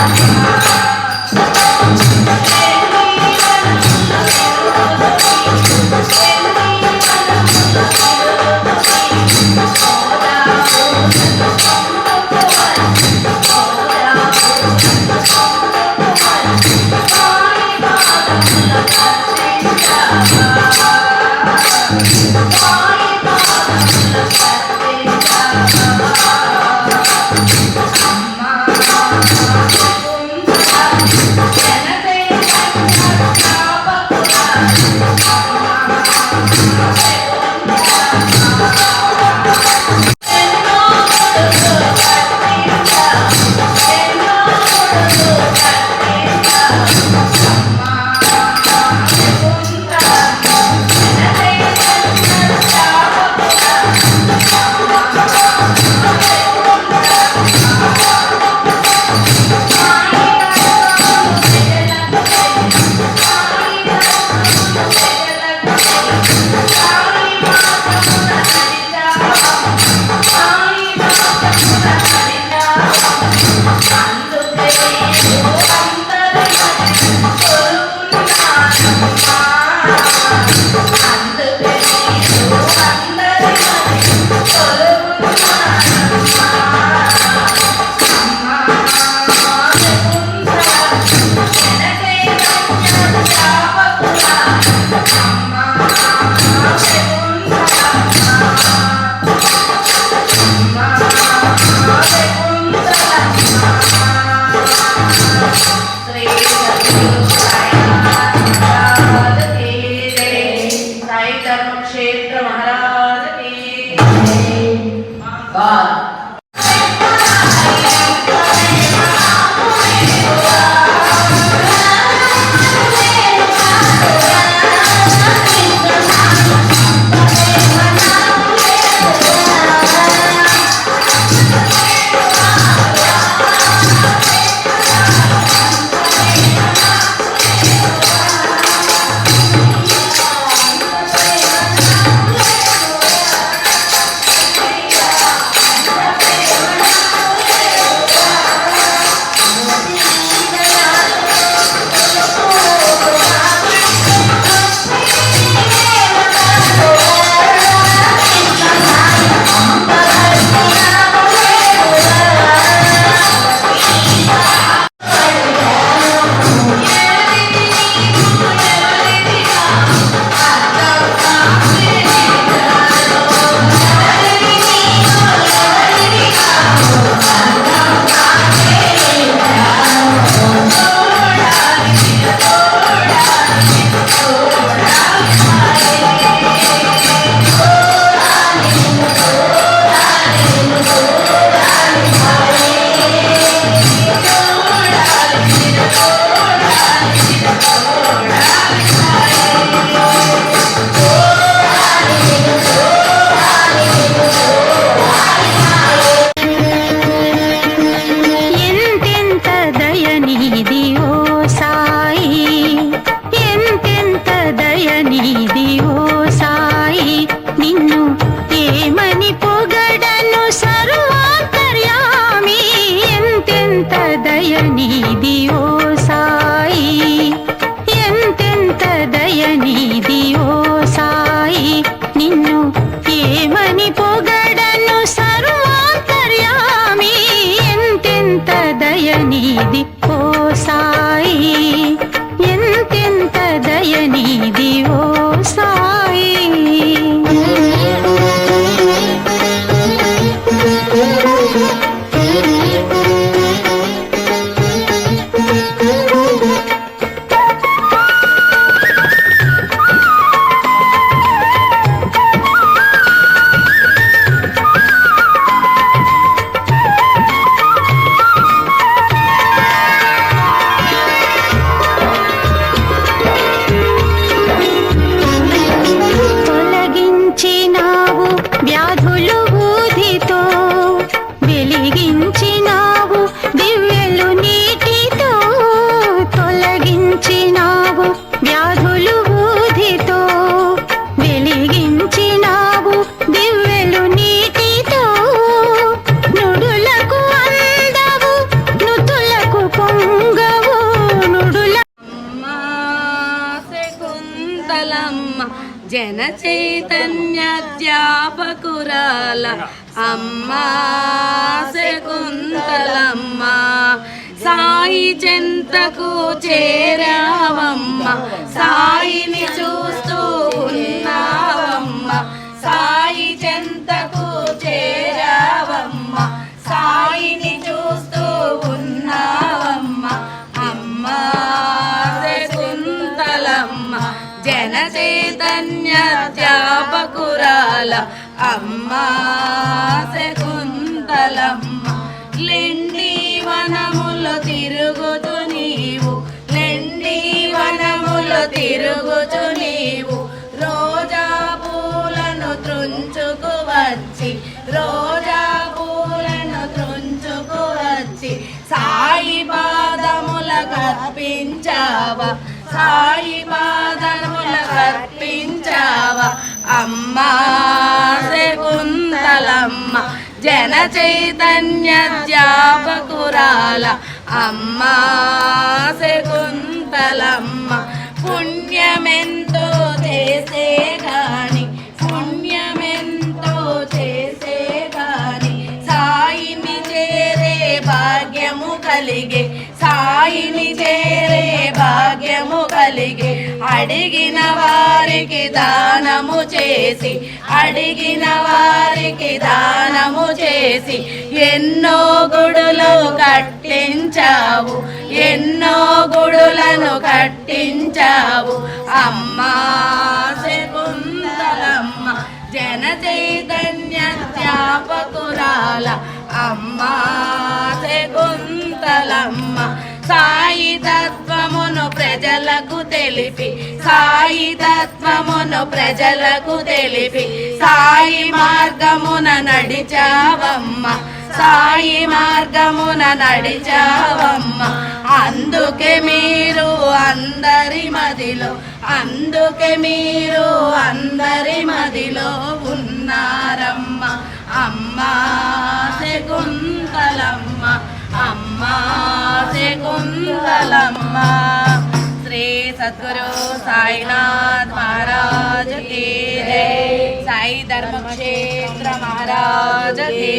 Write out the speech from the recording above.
Ah! நீத జన చైతన్య అమ్మా శకుంతలమ్మ సాయి చెంతకు చేరావమ్మ. సాయిని చూ ధ్యాపకురాల అమ్మా శకుంతలమ్మ లెండి వనములు తిరుగుతు నీవు లెండి వనములు తిరుగుతు నీవు. రోజా పూలను త్రుంచుకు వచ్చి రోజా పూలను త్రుంచుకు వచ్చి. సాయి పాదముల కర్పించావా సాయి పాదముల కర్పించావా. అమ్మా శకుంతలమ్మ జన చైతన్య ధ్యాపకురాల. అమ్మా శకుంతలమ్మ పుణ్యమెంతో చేసే గాని పుణ్యమెంతో చేసే గాని సాయిని చేరే భాగ్యము కలిగే సాయిని చే కలిగి అడిగిన వారికి దానము చేసి అడిగిన వారికి దానము చేసి ఎన్నో గుడులు కట్టించావు ఎన్నో గుడులను కట్టించావు. అమ్మా శకుంతలమ్మ జన చైతన్య త్యాపకురాల అమ్మా శకుంతలమ్మ సాయి తత్వమును ప్రజలకు తెలిపి. సాయి తత్వమును ప్రజలకు తెలిపి. సాయి మార్గమున నడిచావమ్మ. సాయి మార్గమున నడిచావమ్మ. అందుకే మీరు అందరి మదిలో అందుకే మీరు అందరి మదిలో ఉన్నారమ్మ. అమ్మా శకుంతలమ్మ. అమ్మా శకుంతలమ్మ శ్రీ సద్గురు సాయినాథ్ మహారాజ్ కీ జై. సాయి ధర్మక్షేత్ర మహారాజ్ కీ